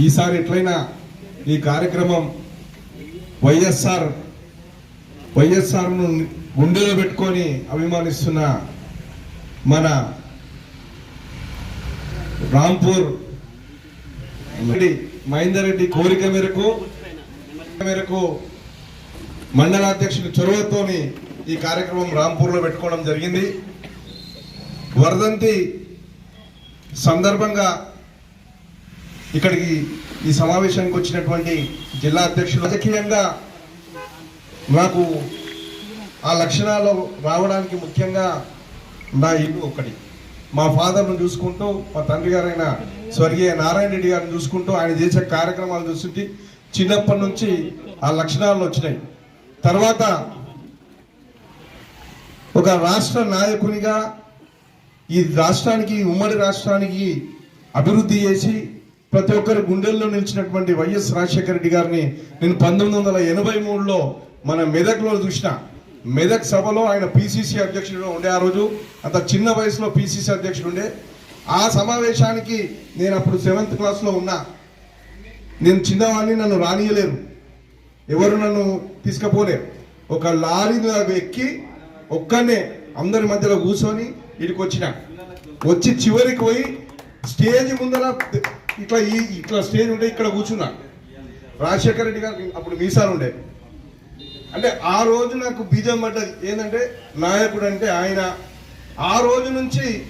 ఈసారి ఎట్లయినా ఈ కార్యక్రమం వైఎస్ఆర్ వైఎస్ఆర్ను గుండెలో పెట్టుకొని అభిమానిస్తున్న మన రాంపూర్ మహేందర్ రెడ్డి కోరిక మేరకు మేరకు మండలాధ్యక్షుడు చొరవతోని ఈ కార్యక్రమం రాంపూర్లో పెట్టుకోవడం జరిగింది. వర్ధంతి సందర్భంగా ఇక్కడికి ఈ సమావేశానికి వచ్చినటువంటి జిల్లా అధ్యక్షులు రాజకీయంగా నాకు ఆ లక్షణాలు రావడానికి ముఖ్యంగా నా ఇల్లు ఒకటి మా ఫాదర్ను చూసుకుంటూ మా తండ్రి గారైన స్వర్గీయ నారాయణ రెడ్డి గారిని చూసుకుంటూ ఆయన చేసే కార్యక్రమాలు చూస్తుంటే చిన్నప్పటి నుంచి ఆ లక్షణాలు వచ్చినాయి. తర్వాత ఒక రాష్ట్ర నాయకునిగా ఈ రాష్ట్రానికి ఉమ్మడి రాష్ట్రానికి అభివృద్ధి చేసి ప్రతి ఒక్కరి గుండెల్లో నిలిచినటువంటి వైఎస్ రాజశేఖర రెడ్డి గారిని నేను పంతొమ్మిది వందల ఎనభై మూడులో మన మెదక్లో చూసిన. మెదక్ సభలో ఆయన పిసిసి అధ్యక్షుడు ఉండే ఆ రోజు. అంత చిన్న వయసులో పిసిసి అధ్యక్షుడు ఉండే. ఆ సమావేశానికి నేను అప్పుడు సెవెంత్ క్లాస్లో ఉన్నా. నేను చిన్నవాడిని నన్ను రానియలేరు. ఎవరు నన్ను తీసుకుపోలేరు. ఒక లారీ ఎక్కి ఒక్కనే అందరి మధ్యలో కూర్చొని ఇడికి వచ్చిన. వచ్చి చివరికి పోయి స్టేజ్ ముందర ఇట్లా ఈ ఇట్లా స్టేజ్ ఉంటే ఇక్కడ కూర్చున్నా. రాజశేఖర రెడ్డి గారు అప్పుడు మీసాలు ఉండే. అంటే ఆ రోజు నాకు బీజం పడ్డది. ఏంటంటే నాయకుడు అంటే ఆయన. ఆ రోజు నుంచి